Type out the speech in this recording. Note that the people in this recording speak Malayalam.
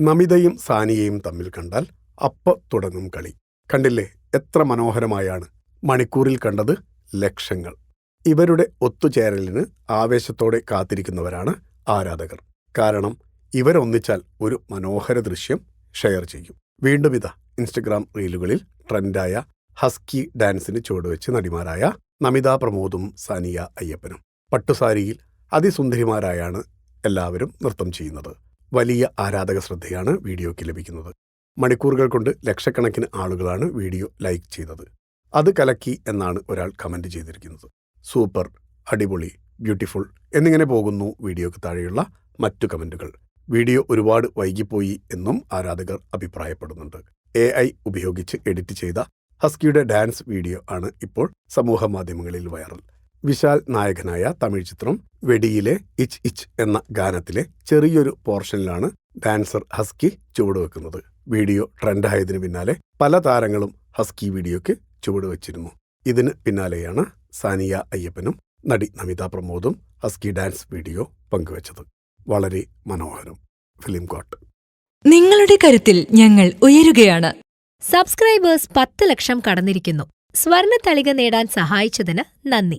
നമിതയും സാനിയയും തമ്മിൽ കണ്ടാൽ അപ്പ തുടങ്ങും കളി. കണ്ടില്ലേ? എത്ര മനോഹരമായാണ്. മണിക്കൂറിൽ കണ്ടത് ലക്ഷങ്ങൾ. ഇവരുടെ ഒത്തുചേരലിന് ആവേശത്തോടെ കാത്തിരിക്കുന്നവരാണ് ആരാധകർ. കാരണം ഇവരൊന്നിച്ചാൽ ഒരു മനോഹര ദൃശ്യം ഷെയർ ചെയ്യും. വീണ്ടും ഇതാ ഇൻസ്റ്റഗ്രാം റീലുകളിൽ ട്രെൻഡായ ഹസ്കി ഡാൻസിന് ചുവടുവെച്ച് നടിമാരായ നമിത പ്രമോദും സാനിയ അയ്യപ്പനും. പട്ടുസാരിയിൽ അതിസുന്ദരിമാരായാണ് എല്ലാവരും നൃത്തം ചെയ്യുന്നത്. വലിയ ആരാധക ശ്രദ്ധയാണ് വീഡിയോയ്ക്ക് ലഭിക്കുന്നത്. മണിക്കൂറുകൾ കൊണ്ട് ലക്ഷക്കണക്കിന് ആളുകളാണ് വീഡിയോ ലൈക്ക് ചെയ്തത്. അത് കലക്കി എന്നാണ് ഒരാൾ കമന്റ് ചെയ്തിരിക്കുന്നത്. സൂപ്പർ അടിപൊളി ബ്യൂട്ടിഫുൾ എന്നിങ്ങനെ പോകുന്നു വീഡിയോയ്ക്ക് താഴെയുള്ള മറ്റു കമന്റുകൾ വീഡിയോ ഒരുപാട് വൈകിപ്പോയി എന്നും ആരാധകർ അഭിപ്രായപ്പെടുന്നുണ്ട്. എ ഐ ഉപയോഗിച്ച് എഡിറ്റ് ചെയ്ത ഹസ്കിയുടെ ഡാൻസ് വീഡിയോ ആണ് ഇപ്പോൾ സമൂഹ മാധ്യമങ്ങളിൽ വൈറൽ. വിശാൽ നായകനായ തമിഴ് ചിത്രം വെടിയിലെ ഇച്ച് ഇച്ച് എന്ന ഗാനത്തിലെ ചെറിയൊരു പോർഷനിലാണ് ഡാൻസർ ഹസ്കി ചുവടുവെക്കുന്നത്. വീഡിയോ ട്രെൻഡായതിനു പിന്നാലെ പല താരങ്ങളും ഹസ്കി വീഡിയോയ്ക്ക് ചുവടുവെച്ചിരുന്നു. ഇതിന് പിന്നാലെയാണ് സാനിയ അയ്യപ്പനും നടി നമിത പ്രമോദും ഹസ്കി ഡാൻസ് വീഡിയോ പങ്കുവച്ചത്. വളരെ മനോഹരം. Film court. നിങ്ങളുടെ കരുത്തിൽ ഞങ്ങൾ ഉയരുകയാണ്. സബ്സ്ക്രൈബേഴ്സ് പത്ത് ലക്ഷം കടന്നിരിക്കുന്നു. സ്വർണ തളിക നേടാൻ സഹായിച്ചതിന് നന്ദി.